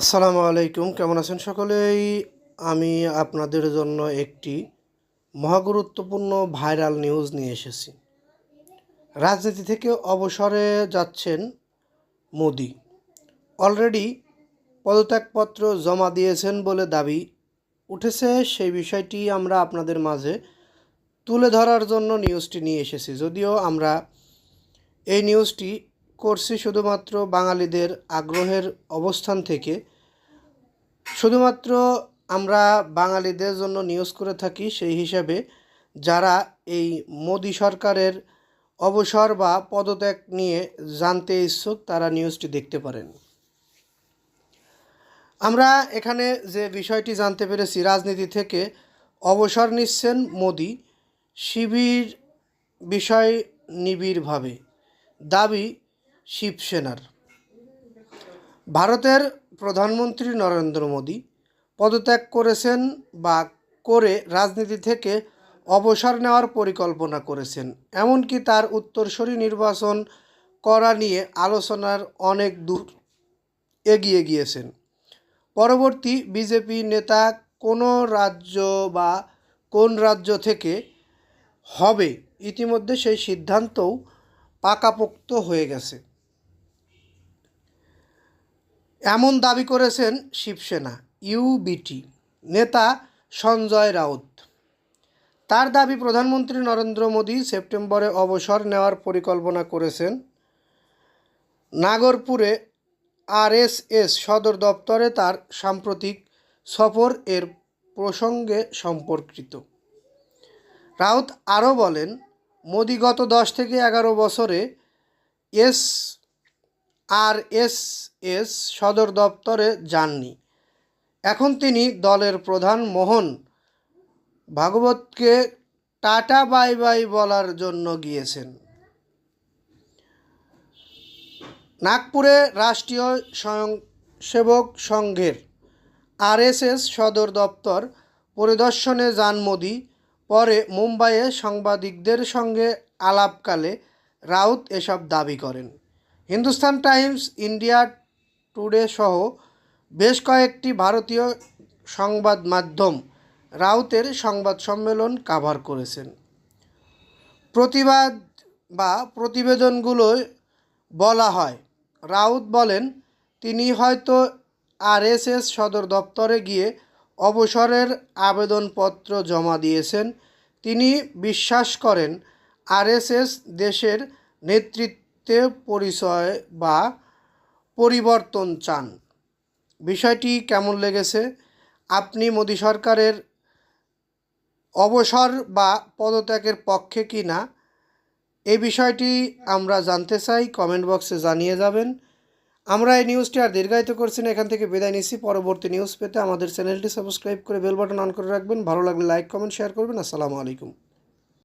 আসসালামু আলাইকুম, কেমন আছেন সকলেই? আমি আপনাদের জন্য একটি মহাগুরুত্বপূর্ণ ভাইরাল নিউজ নিয়ে এসেছি। রাজনীতি থেকে অবসরে যাচ্ছেন মোদি। অলরেডি পদত্যাগপত্র জমা দিয়েছেন বলে দাবি উঠেছে। সেই বিষয়টি আমরা আপনাদের মাঝে তুলে ধরার জন্য নিউজটি নিয়ে এসেছি। যদিও আমরা এই নিউজটি করছি শুধুমাত্র বাঙালিদের আগ্রহের অবস্থান থেকে। শুধুমাত্র আমরা বাঙালিদের জন্য নিউজ করে থাকি সেই হিসাবে যারা এই মোদী সরকারের অবসর বা পদত্যাগ নিয়ে জানতে ইচ্ছুক, তারা নিউজটি দেখতে পারেন। আমরা এখানে যে বিষয়টি জানতে পেরেছি, রাজনীতি থেকে অবসর নিচ্ছেন মোদি। শিবির বিষয় নিবিড়ভাবে। দাবি শিবসেনার। ভারতের প্রধানমন্ত্রী নরেন্দ্র মোদী পদত্যাগ করেছেন বা করে রাজনীতি থেকে অবসর নেওয়ার পরিকল্পনা করেছেন। এমনকি তার উত্তরসূরি নির্বাচন করা নিয়ে আলোচনার অনেক দূর এগিয়ে গিয়েছেন। পরবর্তী বিজেপি নেতা কোনো রাজ্য বা কোন রাজ্য থেকে হবে, ইতিমধ্যে সেই সিদ্ধান্তও পাকাপোক্ত হয়ে গেছে। এমন দাবি করেছেন শিবসেনা ইউবিটি নেতা সঞ্জয় রাউত। তার দাবি প্রধানমন্ত্রী নরেন্দ্র মোদী সেপ্টেম্বরে অবসর নেওয়ার পরিকল্পনা করেছেন। নাগরপুরে আরএসএস সদর দপ্তরে তার সাম্প্রতিক সফর এর প্রসঙ্গে সম্পর্কিত। রাউত আরও বলেন, মোদি গত দশ থেকে এগারো বছরে এস আর এস এস সদর দপ্তরে যাননি। এখন তিনি দলের প্রধান মোহন ভাগবতকে টাটা বাই বাই বলার জন্য গিয়েছেন। নাগপুরে রাষ্ট্রীয় স্বয়ংসেবক সংঘের আরএসএস সদর দপ্তর পরিদর্শনে যান মোদি। পরে মুম্বাইয়ে সাংবাদিকদের সঙ্গে আলাপকালে রাউত এসব দাবি করেন। হিন্দুস্তান টাইমস, ইন্ডিয়া টুডে সহ বেশ কয়েকটি ভারতীয় সংবাদ মাধ্যম রাউতের সংবাদ সম্মেলন কাভার করেছেন। প্রতিবাদ বা প্রতিবেদনগুলোয় বলা হয়। রাউত বলেন, তিনি হয়তো আরএসএস সদর দপ্তরে গিয়ে অবসরের আবেদনপত্র জমা দিয়েছেন। তিনি বিশ্বাস করেন, আরএসএস দেশের নেতৃত্বে পরিচয় বা পরিবর্তন চান। বিষয়টি কেমন লেগেছে? আপনি মোদী সরকারের অবসর বা পদত্যাগের পক্ষে কি না? এই বিষয়টি আমরা জানতে চাই, কমেন্ট বক্সে জানিয়ে যাবেন। আমরা এই নিউজটি আর দীর্ঘায়িত করছি না, এখান থেকে বিদায় নিচ্ছি। পরবর্তী নিউজ পেতে আমাদের চ্যানেলটি সাবস্ক্রাইব করে বেল বাটন অন করে রাখবেন। ভালো লাগলে লাইক, কমেন্ট, শেয়ার করবেন। আসসালামু আলাইকুম।